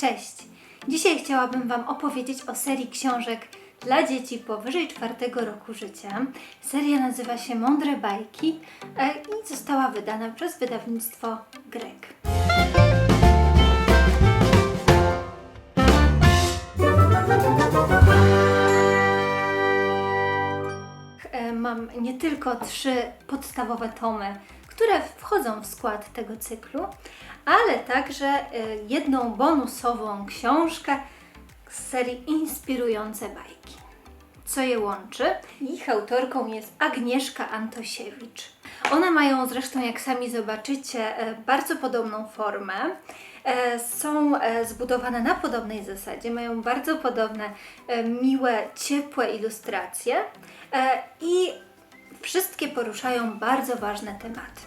Cześć! Dzisiaj chciałabym Wam opowiedzieć o serii książek dla dzieci powyżej czwartego roku życia. Seria nazywa się Mądre Bajki e, i została wydana przez wydawnictwo Grek. E, Mam nie tylko trzy podstawowe tomy, które wchodzą w skład tego cyklu, ale także e, jedną bonusową książkę z serii Inspirujące bajki. Co je łączy? Ich autorką jest Agnieszka Antosiewicz. One mają zresztą, jak sami zobaczycie, e, bardzo podobną formę. E, Są e, zbudowane na podobnej zasadzie, mają bardzo podobne, miłe, ciepłe ilustracje i wszystkie poruszają bardzo ważne tematy.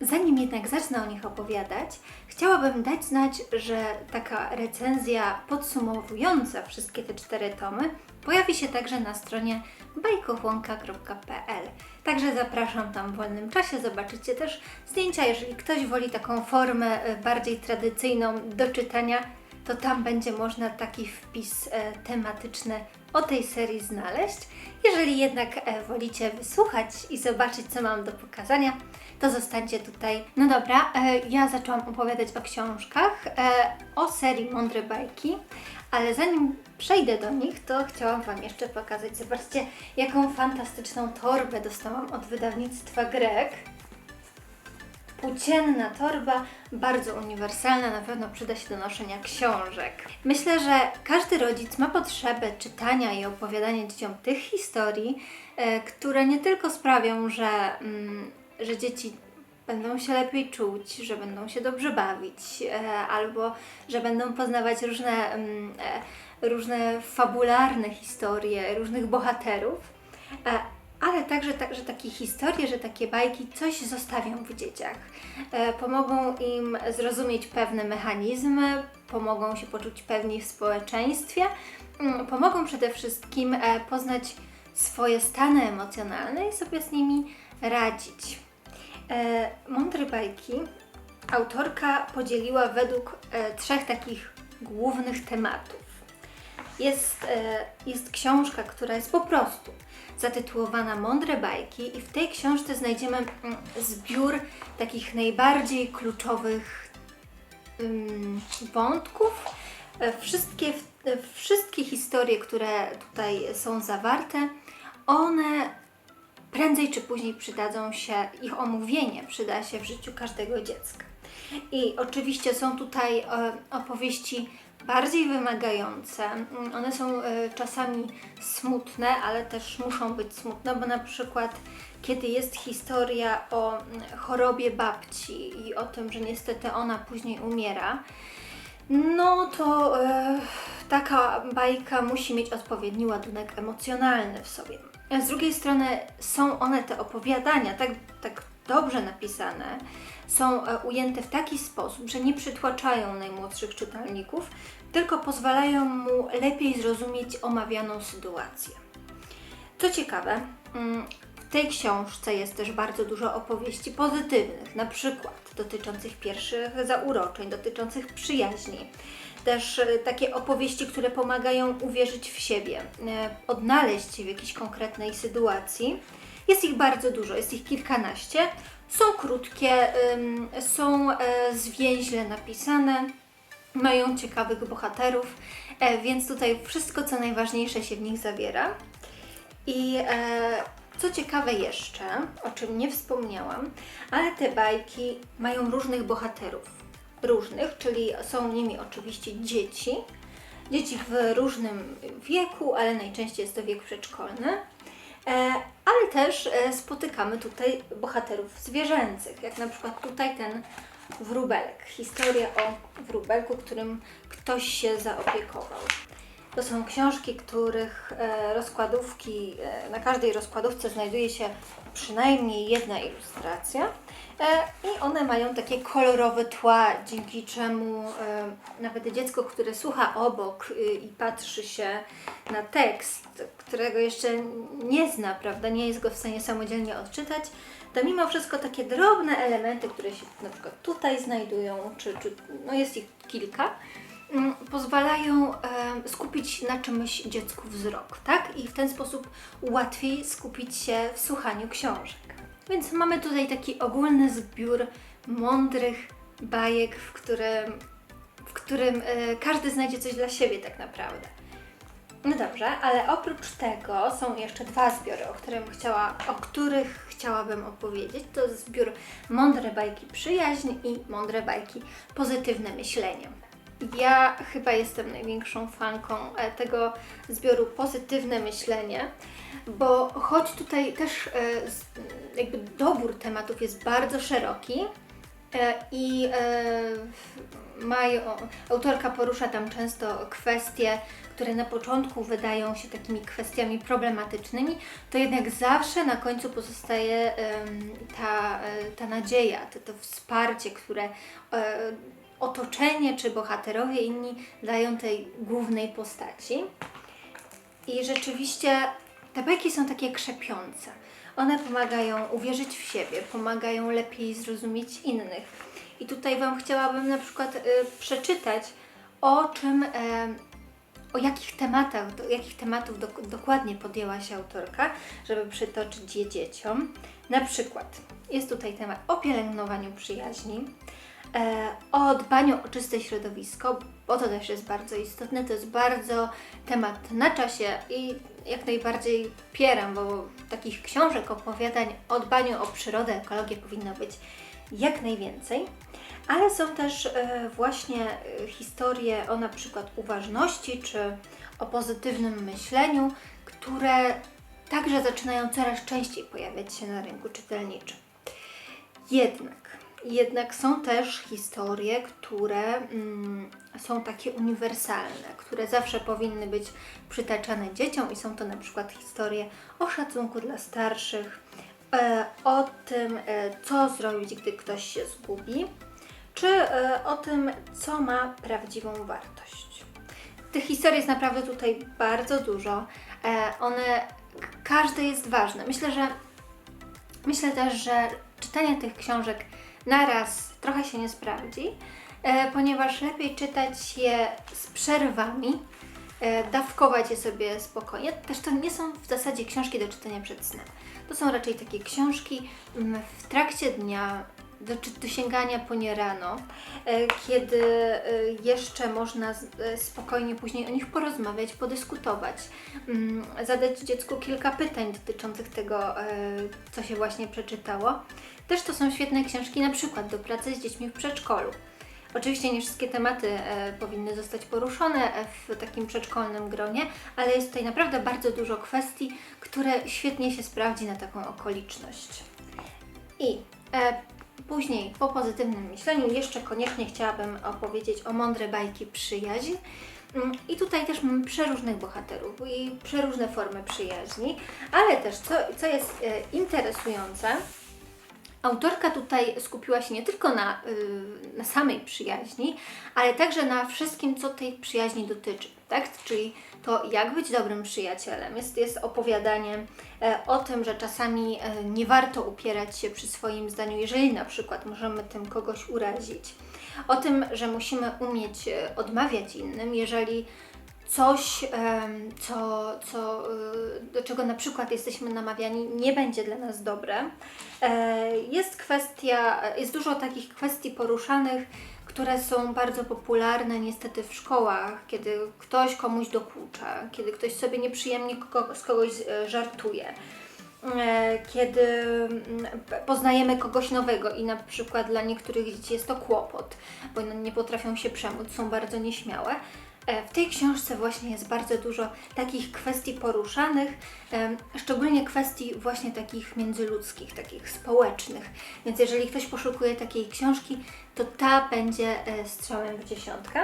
Zanim jednak zacznę o nich opowiadać, chciałabym dać znać, że taka recenzja podsumowująca wszystkie te cztery tomy pojawi się także na stronie bajkochłonka.pl. Także zapraszam tam w wolnym czasie, zobaczycie też zdjęcia. Jeżeli ktoś woli taką formę e, bardziej tradycyjną do czytania, to tam będzie można taki wpis e, tematyczny o tej serii znaleźć. Jeżeli jednak e, wolicie wysłuchać i zobaczyć, co mam do pokazania, to zostańcie tutaj. No dobra, e, ja zaczęłam opowiadać o książkach, e, o serii Mądre Bajki, ale zanim przejdę do nich, to chciałam Wam jeszcze pokazać. Zobaczcie, jaką fantastyczną torbę dostałam od wydawnictwa Grek. Płócienna torba, bardzo uniwersalna, na pewno przyda się do noszenia książek. Myślę, że każdy rodzic ma potrzebę czytania i opowiadania dzieciom tych historii, e, które nie tylko sprawią, że, mm, że dzieci będą się lepiej czuć, że będą się dobrze bawić, e, albo że będą poznawać różne, mm, e, różne fabularne historie różnych bohaterów, ale także, także takie historie, że takie bajki coś zostawią w dzieciach. E, pomogą im zrozumieć pewne mechanizmy, pomogą się poczuć pewni w społeczeństwie, mm, pomogą przede wszystkim e, poznać swoje stany emocjonalne i sobie z nimi radzić. E, Mądre bajki autorka podzieliła według trzech takich głównych tematów. Jest, jest książka, która jest po prostu zatytułowana Mądre bajki, i w tej książce znajdziemy mm, zbiór takich najbardziej kluczowych ym, wątków. E, Wszystkie, e, wszystkie historie, które tutaj są zawarte, one prędzej czy później przydadzą się, ich omówienie przyda się w życiu każdego dziecka. I oczywiście są tutaj e, opowieści bardziej wymagające. One są e, czasami smutne, ale też muszą być smutne, bo na przykład kiedy jest historia o mm, chorobie babci i o tym, że niestety ona później umiera, no to e, taka bajka musi mieć odpowiedni ładunek emocjonalny w sobie. Z drugiej strony są one, te opowiadania, tak, tak dobrze napisane, są e, ujęte w taki sposób, że nie przytłaczają najmłodszych czytelników, tylko pozwalają mu lepiej zrozumieć omawianą sytuację. Co ciekawe, mm, w tej książce jest też bardzo dużo opowieści pozytywnych, na przykład dotyczących pierwszych zauroczeń, dotyczących przyjaźni. Też e, takie opowieści, które pomagają uwierzyć w siebie, e, odnaleźć się w jakiejś konkretnej sytuacji. Jest ich bardzo dużo, jest ich kilkanaście. Są krótkie, są e, zwięźle napisane, mają ciekawych bohaterów, e, więc tutaj wszystko, co najważniejsze się w nich zawiera. I e, co ciekawe jeszcze, o czym nie wspomniałam, ale te bajki mają różnych bohaterów. Różnych, czyli są nimi oczywiście dzieci. Dzieci w różnym wieku, ale najczęściej jest to wiek przedszkolny. E, ale też e, spotykamy tutaj bohaterów zwierzęcych, jak na przykład tutaj ten wróbelek. Historia o wróbelku, którym ktoś się zaopiekował. To są książki, których e, rozkładówki, na każdej rozkładówce znajduje się przynajmniej jedna ilustracja i one mają takie kolorowe tła, dzięki czemu nawet dziecko, które słucha obok i patrzy się na tekst, którego jeszcze nie zna, prawda, nie jest go w stanie samodzielnie odczytać, to mimo wszystko takie drobne elementy, które się na przykład tutaj znajdują, czy, czy no jest ich kilka, mm, pozwalają em, skupić na czymś dziecku wzrok, tak? I w ten sposób łatwiej skupić się w słuchaniu książek. Więc mamy tutaj taki ogólny zbiór mądrych bajek, w którym, w którym e, każdy znajdzie coś dla siebie tak naprawdę. No dobrze, ale oprócz tego są jeszcze dwa zbiory, o, którym chciała, o których chciałabym opowiedzieć. To zbiór Mądre bajki przyjaźń i Mądre bajki pozytywne myślenie. Ja chyba jestem największą fanką e, tego zbioru pozytywne myślenie, bo choć tutaj też e, jakby dobór tematów jest bardzo szeroki, I e, autorka porusza tam często kwestie, które na początku wydają się takimi kwestiami problematycznymi, to jednak zawsze na końcu pozostaje ta, e, ta nadzieja, to, to wsparcie, które e, otoczenie czy bohaterowie inni dają tej głównej postaci. I rzeczywiście te bajki są takie krzepiące. One pomagają uwierzyć w siebie, pomagają lepiej zrozumieć innych. I tutaj Wam chciałabym na przykład y, przeczytać, o czym, e, o jakich tematach, do jakich tematów dok- dokładnie podjęła się autorka, żeby przytoczyć je dzieciom. Na przykład jest tutaj temat o pielęgnowaniu przyjaźni, o dbaniu o czyste środowisko, bo to też jest bardzo istotne, to jest bardzo temat na czasie i jak najbardziej pieram, bo takich książek, opowiadań o dbaniu o przyrodę, ekologię powinno być jak najwięcej. Ale są też e, właśnie e, historie o na przykład uważności czy o pozytywnym myśleniu, które także zaczynają coraz częściej pojawiać się na rynku czytelniczym. Jednak, jednak są też historie, które mm, są takie uniwersalne, które zawsze powinny być przytaczane dzieciom i są to na przykład historie o szacunku dla starszych, e, o tym, e, co zrobić, gdy ktoś się zgubi, czy e, o tym, co ma prawdziwą wartość. Tych historii jest naprawdę tutaj bardzo dużo. E, one, każde jest ważne. Myślę, że Myślę też, że czytanie tych książek naraz trochę się nie sprawdzi, e, ponieważ lepiej czytać je z przerwami, e, dawkować je sobie spokojnie. Też to nie są w zasadzie książki do czytania przed snem. To są raczej takie książki mm, w trakcie dnia, do, do sięgania po nie rano, e, kiedy e, jeszcze można e, spokojnie później o nich porozmawiać, podyskutować, mm, zadać dziecku kilka pytań dotyczących tego, co się właśnie przeczytało. Też to są świetne książki na przykład do pracy z dziećmi w przedszkolu. Oczywiście nie wszystkie tematy e, powinny zostać poruszone w takim przedszkolnym gronie, ale jest tutaj naprawdę bardzo dużo kwestii, które świetnie się sprawdzi na taką okoliczność. I e, później po pozytywnym myśleniu jeszcze koniecznie chciałabym opowiedzieć o mądre bajki przyjaźń. Mm, I tutaj też mamy przeróżnych bohaterów i przeróżne formy przyjaźni, ale też co, co jest e, interesujące, Autorka tutaj skupiła się nie tylko na, y, na samej przyjaźni, ale także na wszystkim, co tej przyjaźni dotyczy. Tak? Czyli to, jak być dobrym przyjacielem. Jest, jest opowiadanie e, o tym, że czasami e, nie warto upierać się przy swoim zdaniu, jeżeli na przykład możemy tym kogoś urazić. O tym, że musimy umieć e, odmawiać innym, jeżeli coś, co, co, y, do czego na przykład jesteśmy namawiani, nie będzie dla nas dobre. E, Jest kwestia, jest dużo takich kwestii poruszanych, które są bardzo popularne niestety w szkołach, kiedy ktoś komuś dokucza, kiedy ktoś sobie nieprzyjemnie z kogoś e, żartuje. E, Kiedy mm, poznajemy kogoś nowego i na przykład dla niektórych dzieci jest to kłopot, bo nie potrafią się przemóc, są bardzo nieśmiałe. E, W tej książce właśnie jest bardzo dużo takich kwestii poruszanych, szczególnie kwestii właśnie takich międzyludzkich, takich społecznych. Więc jeżeli ktoś poszukuje takiej książki, to ta będzie e, strzałem w dziesiątkę.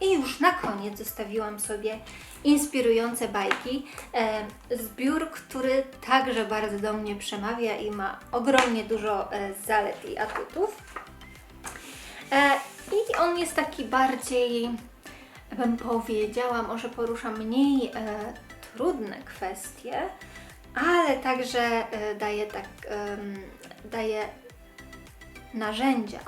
I już na koniec zostawiłam sobie inspirujące bajki. E, zbiór, który także bardzo do mnie przemawia i ma ogromnie dużo zalet i atutów. I on jest taki bardziej, bym powiedziała, może porusza mniej e, trudne kwestie, ale także e, daje tak, em, daje narzędzia.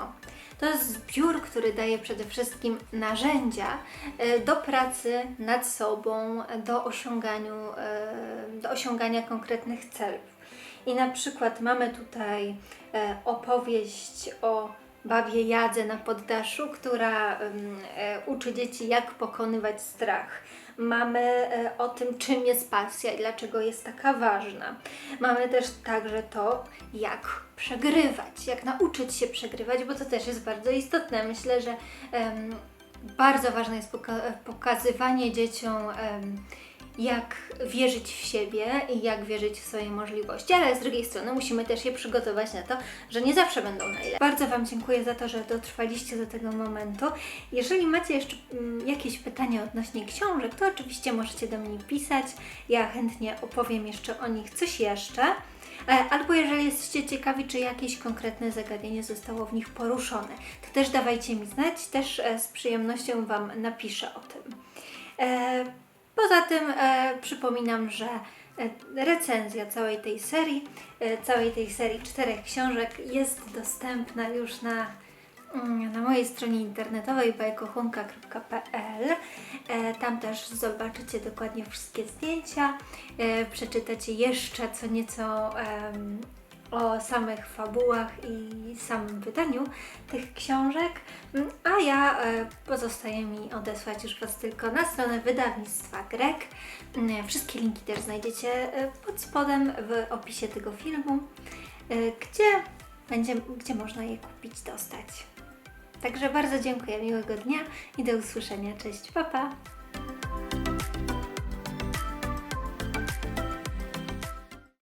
To jest zbiór, który daje przede wszystkim narzędzia e, do pracy nad sobą, e, do, osiąganiu, e, do osiągania konkretnych celów. I na przykład mamy tutaj e, opowieść o bawie Jadze na poddaszu, która e, uczy dzieci, jak pokonywać strach. Mamy e, o tym, czym jest pasja i dlaczego jest taka ważna. Mamy też także to, jak przegrywać, jak nauczyć się przegrywać, bo to też jest bardzo istotne. Myślę, że bardzo ważne jest poka- pokazywanie dzieciom. Jak wierzyć w siebie i jak wierzyć w swoje możliwości, ale z drugiej strony musimy też je przygotować na to, że nie zawsze będą najlepsze. Bardzo Wam dziękuję za to, że dotrwaliście do tego momentu. Jeżeli macie jeszcze mm, jakieś pytania odnośnie książek, to oczywiście możecie do mnie pisać. Ja chętnie opowiem jeszcze o nich coś jeszcze. E, Albo jeżeli jesteście ciekawi, czy jakieś konkretne zagadnienie zostało w nich poruszone, to też dawajcie mi znać, też e, z przyjemnością Wam napiszę o tym. Poza tym e, przypominam, że e, recenzja całej tej serii, e, całej tej serii czterech książek jest dostępna już na, mm, na mojej stronie internetowej bajkochunka.pl. E, tam też zobaczycie dokładnie wszystkie zdjęcia, przeczytacie jeszcze co nieco o samych fabułach i samym wydaniu tych książek, a ja e, pozostaje mi odesłać już Was tylko na stronę wydawnictwa Grek. Mm, Wszystkie linki też znajdziecie e, pod spodem w opisie tego filmu, e, gdzie, będzie, gdzie można je kupić, dostać. Także bardzo dziękuję, miłego dnia i do usłyszenia. Cześć, papa! Pa.